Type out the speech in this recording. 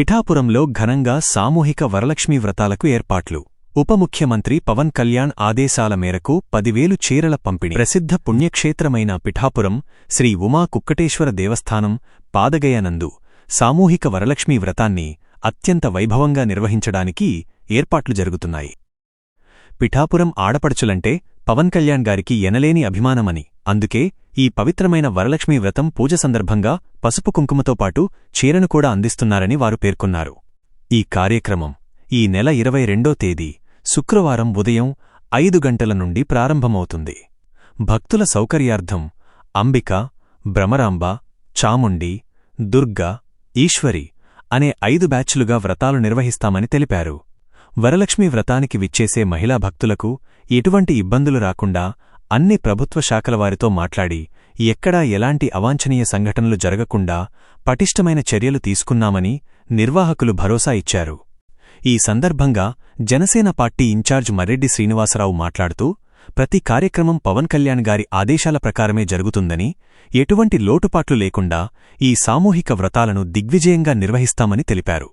పిఠాపురంలో ఘనంగా సామూహిక వరలక్ష్మీ వ్రతాలకు ఏర్పాట్లు. ఉప ముఖ్యమంత్రి పవన్ కళ్యాణ్ ఆదేశాల మేరకు పదివేలు చీరల పంపిణీ. ప్రసిద్ధ పుణ్యక్షేత్రమైన పిఠాపురం శ్రీ ఉమా కుక్కటేశ్వర దేవస్థానం పాదగయనందు సామూహిక వరలక్ష్మీ వ్రతాన్ని అత్యంత వైభవంగా నిర్వహించడానికి ఏర్పాట్లు జరుగుతున్నాయి. పిఠాపురం ఆడపడుచులంటే పవన్ కళ్యాణ్ గారికి ఎనలేని అభిమానమని అందుకే ఈ పవిత్రమైన వరలక్ష్మీ వ్రతం పూజ సందర్భంగా పసుపు కుంకుమతో పాటు చీరను కూడా అందిస్తున్నారని వారు పేర్కొన్నారు. ఈ కార్యక్రమం ఈ నెల ఇరవై రెండో తేదీ శుక్రవారం ఉదయం ఐదు గంటల నుండి ప్రారంభమవుతుంది. భక్తుల సౌకర్యార్థం అంబిక భ్రమరాంబ చాముండి దుర్గ ఈశ్వరి అనే ఐదు బ్యాచ్లుగా వ్రతాలు నిర్వహిస్తామని తెలిపారు. వరలక్ష్మి వ్రతానికి విచ్చేసే మహిళా భక్తులకు ఎటువంటి ఇబ్బందులు రాకుండా అన్ని ప్రభుత్వ శాఖల వారితో మాట్లాడి ఎక్కడా ఎలాంటి అవాంఛనీయ సంఘటనలు జరగకుండా పటిష్టమైన చర్యలు తీసుకున్నామని నిర్వాహకులు భరోసా ఇచ్చారు. ఈ సందర్భంగా జనసేన పార్టీ ఇన్ఛార్జ్ మర్రెడ్డి శ్రీనివాసరావు మాట్లాడుతూ ప్రతి కార్యక్రమం పవన్ కళ్యాణ్ గారి ఆదేశాల ప్రకారమే జరుగుతుందని ఎటువంటి లోటుపాట్లు లేకుండా ఈ సామూహిక వ్రతాలను దిగ్విజయంగా నిర్వహిస్తామని తెలిపారు.